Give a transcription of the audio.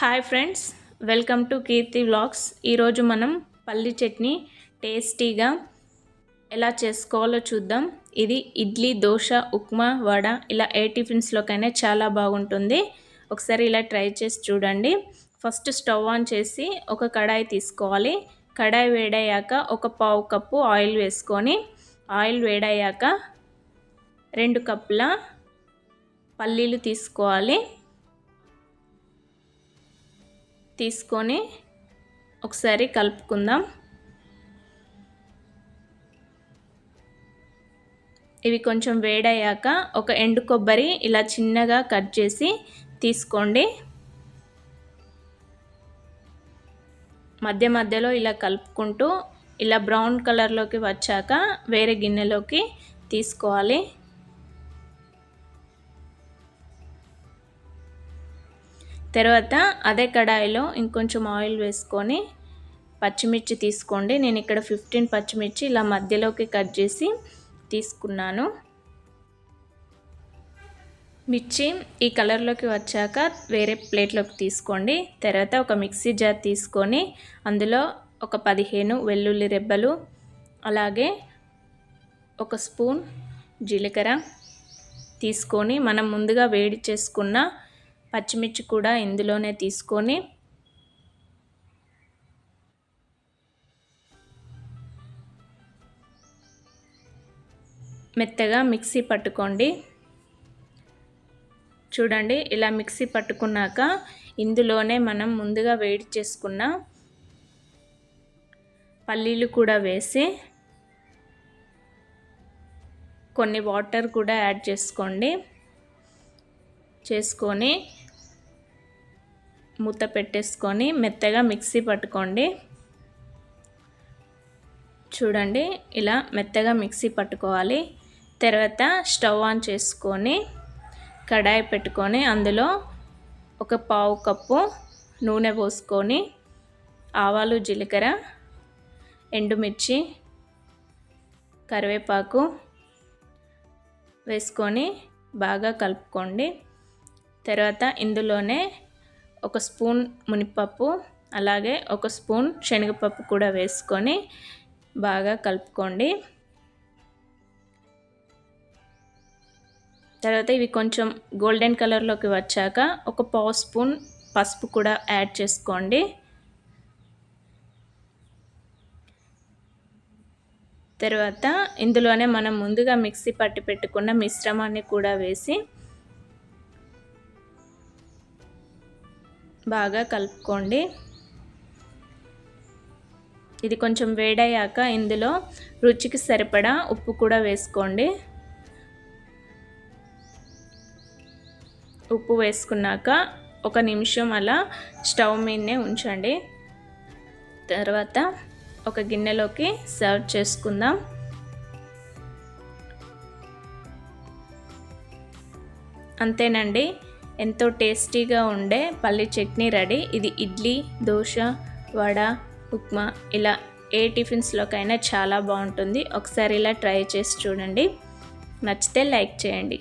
Hi friends welcome to Keerthi vlogs ఈరోజు మనం పల్లి చట్నీ టేస్టీగా ఎలా చేసుకోవాలో చూద్దాం. ఇది ఇడ్లీ దోశ ఉప్మా వడ ఇలా ఏ టిఫిన్స్లోకైనా చాలా బాగుంటుంది. ఒకసారి ఇలా ట్రై చేసి చూడండి. ఫస్ట్ స్టవ్ ఆన్ చేసి ఒక కడాయి తీసుకోవాలి. కడాయి వేడయ్యాక ఒక పావు కప్పు ఆయిల్ వేసుకొని ఆయిల్ వేడయ్యాక రెండు కప్పుల పల్లీలు తీసుకోవాలి. తీసుకొని ఒకసారి కలుపుకుందాం. ఇవి కొంచెం వేడయ్యాక ఒక ఎండు కొబ్బరి ఇలా చిన్నగా కట్ చేసి తీసుకోండి. మధ్య మధ్యలో ఇలా కలుపుకుంటూ ఇలా బ్రౌన్ కలర్లోకి వచ్చాక వేరే గిన్నెలోకి తీసుకోవాలి. తర్వాత అదే కడాయిలో ఇంకొంచెం ఆయిల్ వేసుకొని పచ్చిమిర్చి తీసుకోండి. నేను ఇక్కడ ఫిఫ్టీన్ పచ్చిమిర్చి ఇలా మధ్యలోకి కట్ చేసి తీసుకున్నాను. మిర్చి ఈ కలర్లోకి వచ్చాక వేరే ప్లేట్లోకి తీసుకోండి. తర్వాత ఒక మిక్సీ జార్ తీసుకొని అందులో ఒక పదిహేను వెల్లుల్లి రెబ్బలు అలాగే ఒక స్పూన్ జీలకర్ర తీసుకొని మనం ముందుగా వేడి చేసుకున్న పచ్చిమిర్చి కూడా ఇందులోనే తీసుకొని మెత్తగా మిక్సీ పట్టుకోండి. చూడండి ఇలా మిక్సీ పట్టుకున్నాక ఇందులోనే మనం ముందుగా వేడి చేసుకున్న పల్లీలు కూడా వేసి కొన్ని వాటర్ కూడా యాడ్ చేసుకోండి. చేసుకొని మూత పెట్టేసుకొని మెత్తగా మిక్సీ పట్టుకోండి. చూడండి ఇలా మెత్తగా మిక్సీ పట్టుకోవాలి. తర్వాత స్టవ్ ఆన్ చేసుకొని కడాయి పెట్టుకొని అందులో ఒక పావు కప్పు నూనె పోసుకొని ఆవాలు జీలకర్ర ఎండుమిర్చి కరివేపాకు వేసుకొని బాగా కలుపుకోండి. తర్వాత ఇందులోనే ఒక స్పూన్ మునిపప్పు అలాగే ఒక స్పూన్ శనగపప్పు కూడా వేసుకొని బాగా కలుపుకోండి. తర్వాత ఇవి కొంచెం గోల్డెన్ కలర్లోకి వచ్చాక ఒక పావు స్పూన్ పసుపు కూడా యాడ్ చేసుకోండి. తర్వాత ఇందులోనే మనం ముందుగా మిక్సీ పట్టి పెట్టుకున్న మిశ్రమాన్ని కూడా వేసి బాగా కలుపుకోండి. ఇది కొంచెం వేడయ్యాక ఇందులో రుచికి సరిపడా ఉప్పు కూడా వేసుకోండి. ఉప్పు వేసుకున్నాక ఒక నిమిషం అలా స్టవ్ మీదనే ఉంచండి. తర్వాత ఒక గిన్నెలోకి సర్వ్ చేసుకుందాం. అంతేనండి. ఎంతో టేస్టీగా ఉండే పల్లి చట్నీ రెడీ. ఇది ఇడ్లీ దోశ వడ ఉప్మా ఇలా ఏ టిఫిన్స్లోకైనా చాలా బాగుంటుంది. ఒకసారి ఇలా ట్రై చేసి చూడండి. నచ్చితే లైక్ చేయండి.